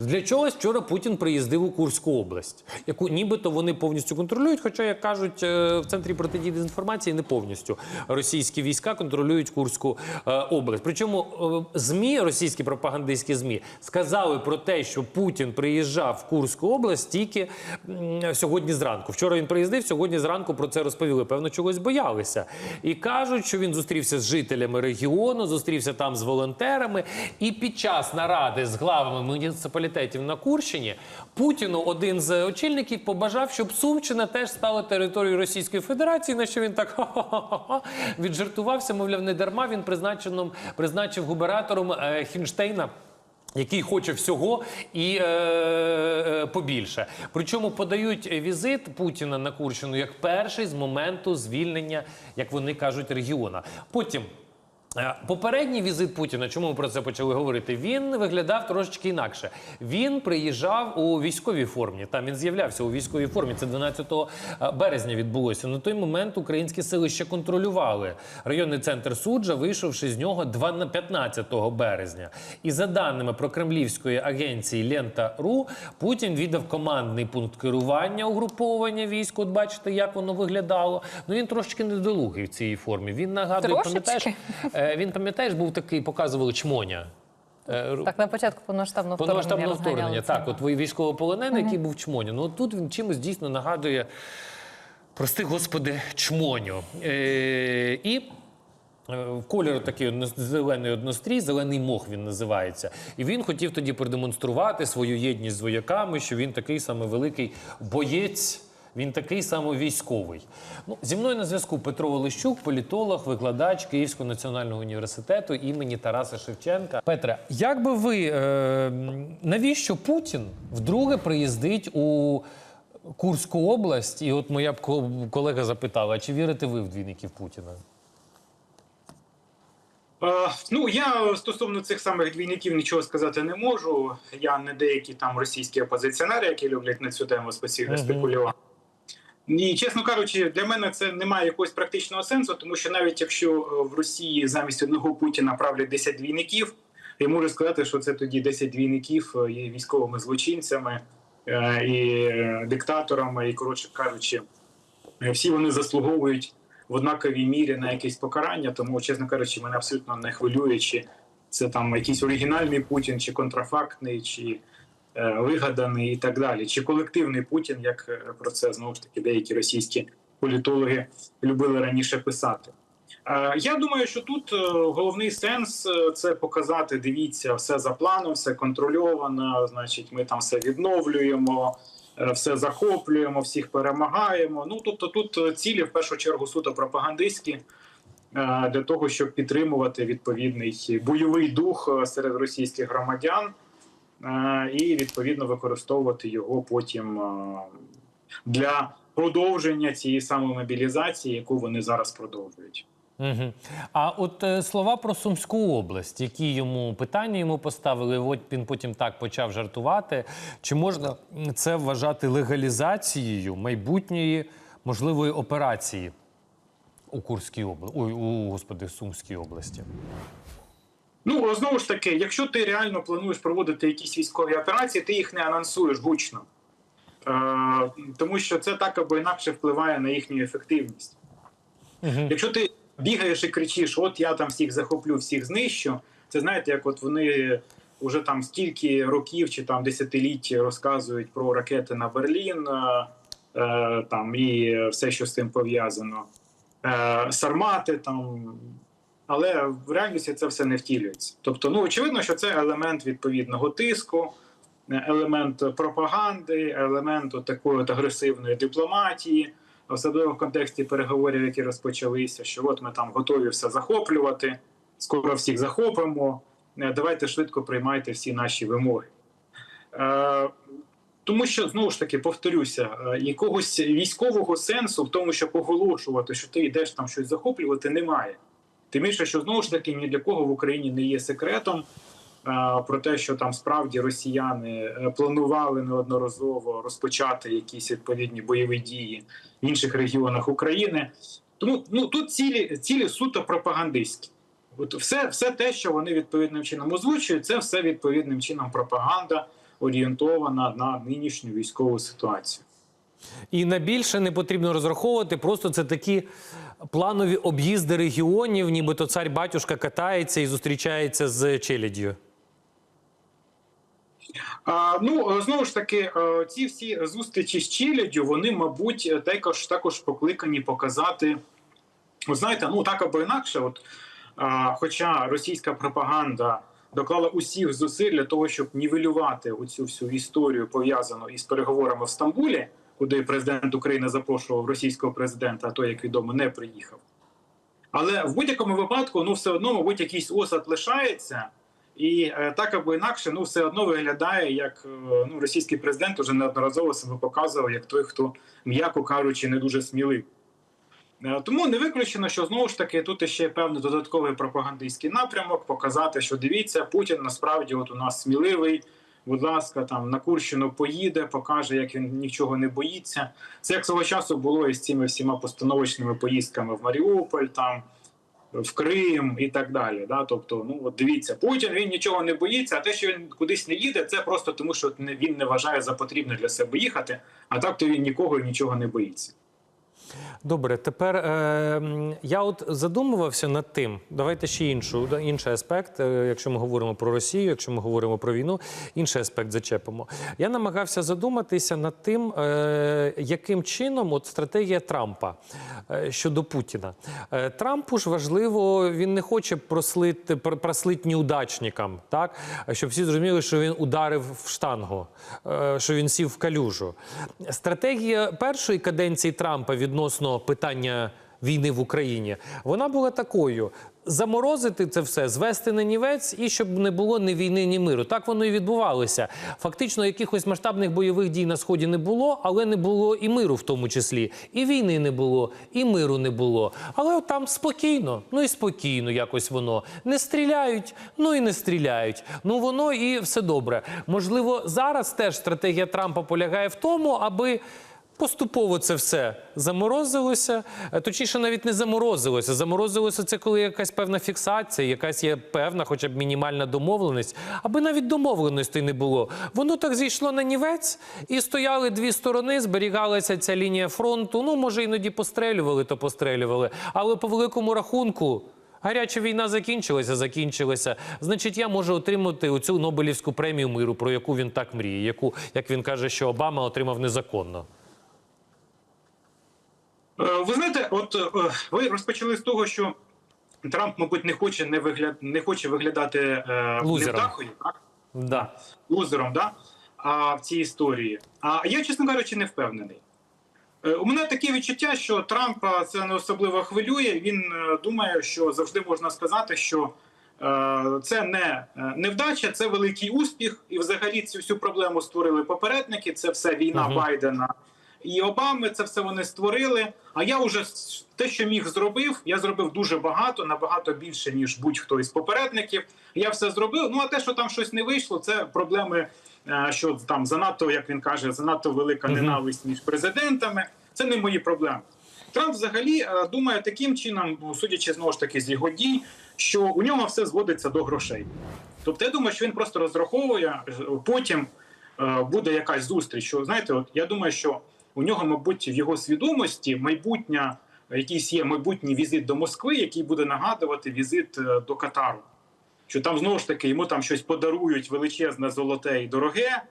Для чогось вчора Путін приїздив у Курську область, яку нібито вони повністю контролюють. Хоча, як кажуть, е, в центрі протидії дезінформації не повністю російські війська контролюють Курську е, область. Причому е, змі, російські пропагандистські змі, сказали про те, що Путін приїжджав в Курську область тільки сьогодні зранку. Вчора він приїздив, сьогодні зранку про це розповіли. Певно, чогось боялися. І кажуть, що він зустрівся з жителями регіону, зустрівся там з волонтерами. І під час наради з главами муніципалітетів на Курщині Путіну один з очільників побажав, щоб Сумщина теж стала територією Російської Федерації. На що він так ха-ха-ха-ха віджартувався, мовляв, не дарма він призначеном призначив губернатором е, Хінштейна. Який хоче всього і е, е, побільше. Причому подають візит Путіна на Курщину як перший з моменту звільнення, як вони кажуть, регіона. Потім. Е, Попередній візит Путіна, чому ми про це почали говорити? Він виглядав трошечки інакше. Він приїжджав у військовій формі. Там він з'являвся у військовій формі. Це 12 березня відбулося. На той момент українські сили ще контролювали районний центр суджа, вийшовши з нього 2 15 березня. І за даними прокремлівської агенції Лента.ру, Путін віддав командний пункт керування угруповування військ. От бачите, як воно виглядало. Ну він трошечки недолугий в цій формі. Він нагадує, Трошечки? пам'ятаєш, е, він пам'ятаєш, був такий, показували чмоня. Е, Так, на початку повноштабного вторгнення. Вторгнення. Так, от військовополонений, який був чмоню. Ну тут він чимось дійсно нагадує, прости господи, чмоню. Е, і е, в кольору такий зелений однострій, зелений мох він називається. І він хотів тоді продемонструвати свою єдність з вояками, що він такий саме великий боєць. Він такий само військовий. Ну, зі мною на зв'язку Петро Олещук, політолог, викладач Київського національного університету імені Тараса Шевченка. Петре, як би ви е, навіщо Путін вдруге приїздить у Курську область? І от моя б колега запитала: чи вірите ви в двійників Путіна? Е, ну я стосовно цих самих двійників нічого сказати не можу. Я не деякі там російські опозиціонери, які люблять на цю тему спеціально спекулювати. І чесно кажучи, для мене це не має якогось практичного сенсу, тому що навіть якщо е, в Росії замість одного Путіна правлять 10 двійників, я можу сказати, що це тоді 10 двійників е, є військовими злочинцями е, і диктаторами, і коротше кажучи, всі вони заслуговують в однаковій мірі на якесь покарання. Тому, чесно кажучи, мене абсолютно не хвилює, чи це там якийсь оригінальний Путін, чи контрафактний, чи вигаданий, і так далі, чи колективний Путін, як е, про це знову ж таки деякі російські політологи любили раніше писати. Е, Я думаю, що тут е, головний сенс е, це показати: дивіться, все за планом, все контрольовано. Значить, ми там все відновлюємо, е, все захоплюємо, всіх перемагаємо. Ну тобто, тут е, цілі в першу чергу суто пропагандистські е, для того, щоб підтримувати відповідний бойовий дух е, серед російських громадян е, і відповідно використовувати його потім для продовження цієї самої мобілізації, яку вони зараз продовжують. Угу. А от е, слова про Сумську область, які йому питання йому поставили, от він потім так почав жартувати. Чи можна це вважати легалізацією майбутньої можливої операції у Курській області, ой, у господи, Сумській області? Ну знову ж таки, якщо ти реально плануєш проводити якісь військові операції, ти їх не анонсуєш гучно, е, тому що це так або інакше впливає на їхню ефективність. Угу. Якщо ти бігаєш і кричиш, от я там всіх захоплю, всіх знищу, це знаєте, як от вони вже там стільки років чи там десятиліть розказують про ракети на Берлін, е, е, там і все, що з цим пов'язано, е, сармати там. Але в реальності це все не втілюється. Тобто, ну очевидно, що це елемент відповідного тиску, елемент пропаганди, елемент такої от агресивної дипломатії, особливо в контексті переговорів, які розпочалися, що от ми там готові все захоплювати, скоро всіх захопимо. е, Давайте швидко приймайте всі наші вимоги. Е, тому що знову ж таки повторюся, е, якогось військового сенсу в тому, щоб оголошувати, що ти йдеш там щось захоплювати, немає. Тим більше, що знову ж таки ні для кого в Україні не є секретом про те, що там справді росіяни е, планували неодноразово розпочати якісь відповідні бойові дії в інших регіонах України. Тому ну тут цілі цілі суто пропагандистські. От все, все те, що вони відповідним чином озвучують, це все відповідним чином пропаганда. орієнтована на нинішню військову ситуацію. І на більше не потрібно розраховувати. Просто це такі планові об'їзди регіонів, нібито цар батюшка катається і зустрічається з челяддю. Ну знову ж таки, е, ці всі зустрічі з челяддю, вони, мабуть, також також покликані показати. Ви знаєте, ну так або інакше, от хоча російська пропаганда доклала усіх зусиль для того, щоб нівелювати оцю всю історію пов'язану із переговорами в Стамбулі, куди президент України запрошував російського президента, а той, як відомо, не приїхав. Але в будь-якому випадку, ну все одно, мабуть, якийсь осад лишається. І е, так або інакше, ну все одно виглядає, як е, ну російський президент уже неодноразово себе показував як той, хто м'яко кажучи, не дуже сміливий. Е, Тому не виключено, що знову ж таки тут ще певний додатковий пропагандистський напрямок показати, що дивіться, Путін насправді от у нас сміливий. Будь ласка, там на Курщину поїде, покаже, як він нічого не боїться. Це як свого часу було із цими всіма постановочними поїздками в Маріуполь, там в Крим і так далі. Да? Тобто, ну от дивіться, Путін він нічого не боїться, а те, що він кудись не їде, це просто тому, що він не вважає за потрібне для себе їхати, а так то він нікого і нічого не боїться. Добре, тепер е, я от задумувався над тим. Давайте ще іншу, інший аспект. е, Якщо ми говоримо про Росію, якщо ми говоримо про війну, інший аспект зачепимо. Я намагався задуматися над тим, е, яким чином от стратегія Трампа е, щодо Путіна. Е, Трампу ж важливо, він не хоче прослити пр- прослити неудачникам, так щоб всі зрозуміли, що він ударив в штангу, е, що він сів в калюжу. Стратегія першої каденції Трампа відносно питання війни в Україні вона була такою: заморозити це все, звести на нівець, і щоб не було ні війни, ні миру. Так воно і відбувалося. Фактично, якихось масштабних бойових дій на сході не було, але не було і миру, в тому числі. І війни не було, і миру не було. Але там спокійно, ну і спокійно, якось воно не стріляють, ну і не стріляють. Ну воно і все добре. Можливо, зараз теж стратегія Трампа полягає в тому, аби. Поступово це все заморозилося, Е, точніше, навіть не заморозилося. Заморозилося це коли якась певна фіксація, якась є певна, хоча б мінімальна домовленість, аби навіть домовленостей не було. Воно так зійшло на нівець, і стояли дві сторони, зберігалася ця лінія фронту. Ну, може, іноді пострелювали, то пострелювали. Але по великому рахунку. Гаряча війна закінчилася, закінчилася. Значить, я можу отримати оцю Нобелівську премію миру, про яку він так мріє, яку, як він каже, що Обама отримав незаконно. Е, Ви знаєте, от е, ви розпочали з того, що Трамп, мабуть, не хоче не вигляд не хоче виглядати е, Лузером. невдахою, так? Да. лузером, да? а в цій історії. А я, чесно кажучи, не впевнений. Е, У мене таке відчуття, що Трампа це не особливо хвилює. Він е, думає, що завжди можна сказати, що е, це не е, невдача, це великий успіх. І взагалі цю всю проблему створили попередники. Це все війна Мгм. Байдена і Обами. Це все вони створили. А я вже те, що міг зробив, я зробив дуже багато, набагато більше ніж будь-хто із попередників. Я все зробив. Ну а те, що там щось не вийшло, це проблеми, е, що там занадто, як він каже, занадто велика ненависть між президентами. Це не мої проблеми. Трамп взагалі е, думає таким чином, ну, судячи знову ж таки з його дій, що у нього все зводиться до грошей. Тобто, я думаю, що він просто розраховує, е, потім буде якась зустріч. Що знаєте, от я думаю, що у нього, мабуть, в його свідомості майбутня, якийсь є майбутній візит до Москви, який буде нагадувати візит е, до Катару. Що там знову ж таки йому там щось подарують величезне, золоте і дороге.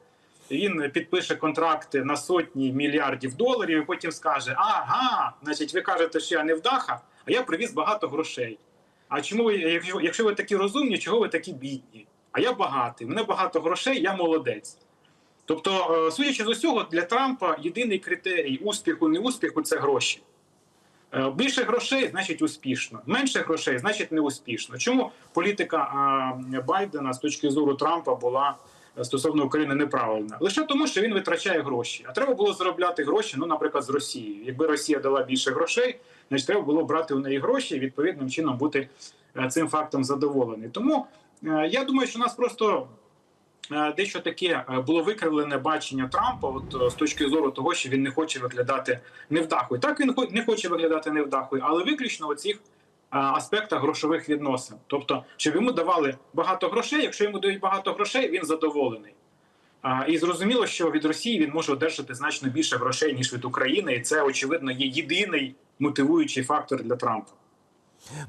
Він підпише контракти на сотні мільярдів доларів, і потім скаже: Ага, значить, ви кажете, що я не вдаха, а я привіз багато грошей. А чому ви, якщо, якщо ви такі розумні, чого ви такі бідні? А я багатий, мене багато грошей, я молодець. Тобто, е, судячи з усього, для Трампа єдиний критерій успіху, не успіху це гроші. Е, Більше грошей значить успішно, менше грошей значить не успішно. Чому політика Байдена з точки зору Трампа була е, стосовно України неправильна? Лише тому, що він витрачає гроші. А треба було заробляти гроші, ну, наприклад, з Росії. Якби Росія дала більше грошей, значить треба було брати у неї гроші і відповідним чином бути цим фактом задоволений. Тому я думаю, що нас просто. Е, Дещо таке е, було викривлене бачення Трампа, от е, з точки зору того, що він не хоче виглядати невдахою. Так він не хоче виглядати невдахою, але виключно у цих аспектах грошових відносин. Тобто, щоб йому давали багато грошей, якщо йому дають багато грошей, він задоволений. І зрозуміло, що від Росії він може одержати значно більше грошей ніж від України, і це очевидно є єдиний мотивуючий фактор для Трампа.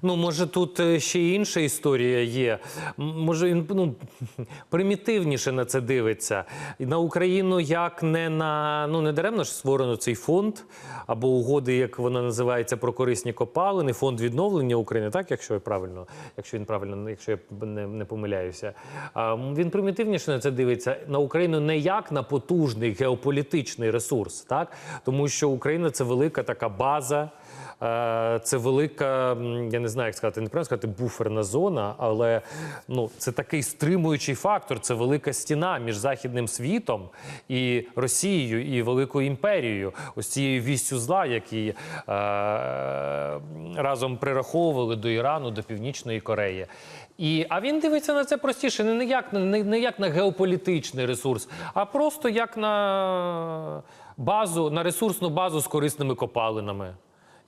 Ну, може, тут е, ще й інша історія є. Може, він ну, примітивніше на це дивиться. На Україну як не на ну не даремно ж створено цей фонд або угоди, як воно називається, про корисні копалини, фонд відновлення України, так, якщо я правильно, якщо він правильно, якщо я не, не помиляюся. А, він примітивніше на це дивиться на Україну не як на потужний геополітичний ресурс, так тому що Україна це велика така база. Е, Це велика, я не знаю, як сказати, не правильно сказати буферна зона, але ну, це такий стримуючий фактор. Це велика стіна між західним світом і Росією, і Великою імперією, ось цією вістю зла, які е, разом прираховували до Ірану, до Північної Кореї. І, а він дивиться на це простіше, не як, не, не як на геополітичний ресурс, а просто як на базу, на ресурсну базу з корисними копалинами.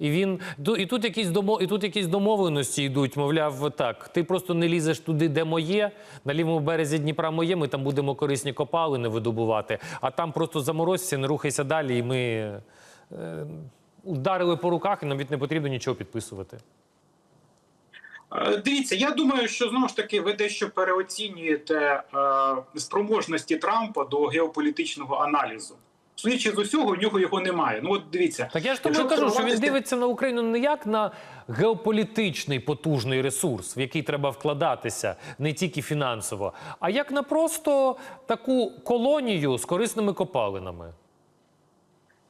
І він і тут якісь домо, і тут якісь домовленості йдуть. Мовляв, так, ти просто не лізеш туди, де моє. На лівому березі Дніпра моє. Ми там будемо корисні копалини видобувати. А там просто заморозься, не рухайся далі. І ми е, ударили по руках, і навіть не потрібно нічого підписувати. Е, Дивіться, я думаю, що знову ж таки ви дещо переоцінюєте е, спроможності Трампа до геополітичного аналізу. Судячи з усього, у нього його немає. Ну от дивіться, Так я ж тому якщо кажу, що він дивиться на Україну не як на геополітичний потужний ресурс, в який треба вкладатися не тільки фінансово, а як на просто таку колонію з корисними копалинами.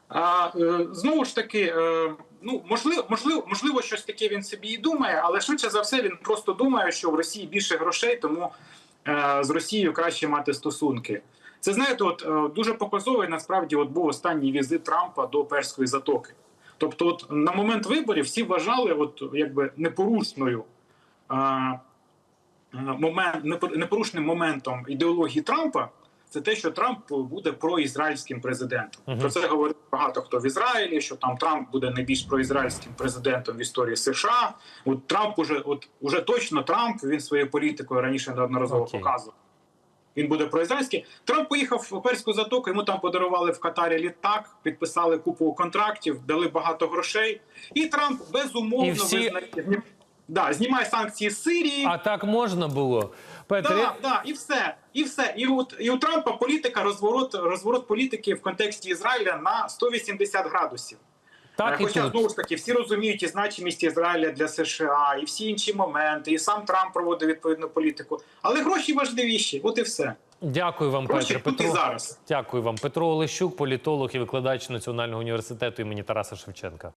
А е, знову ж таки, е, ну можливо, можливо, можливо, щось таке він собі і думає, але швидше за все він просто думає, що в Росії більше грошей, тому е, з Росією краще мати стосунки. Це знаєте, от е, дуже показовий насправді от був останній візит Трампа до Перської затоки. Тобто, от на момент виборів всі вважали, от якби непорушною е, е, момент, непор- непорушним моментом ідеології Трампа це те, що Трамп буде проізраїльським президентом. Мгм. Про це говорить багато хто в Ізраїлі. Що там Трамп буде найбільш проізраїльським президентом в історії США. От Трамп уже, от уже точно Трамп він своєю політикою раніше неодноразово Окей. показував. Він буде проізраїльський. Трамп поїхав в Перську затоку. Йому там подарували в Катарі літак, підписали купу контрактів, дали багато грошей. І Трамп безумовно І всі- визнає, да, знімає санкції з Сирії. А так можна було? Петр, Да, да, і все, і все. І от і у Трампа політика розворот, розворот політики в контексті Ізраїля на 180 градусів. Так Е, і Хоча знову ж таки всі розуміють і значимість Ізраїля для США, і всі інші моменти, і сам Трамп проводить відповідну політику. Але гроші важливіші, от і все. Дякую вам, Гроші Петр. Петро, зараз. дякую вам. Петро Олещук, політолог і викладач Національного університету імені Тараса Шевченка.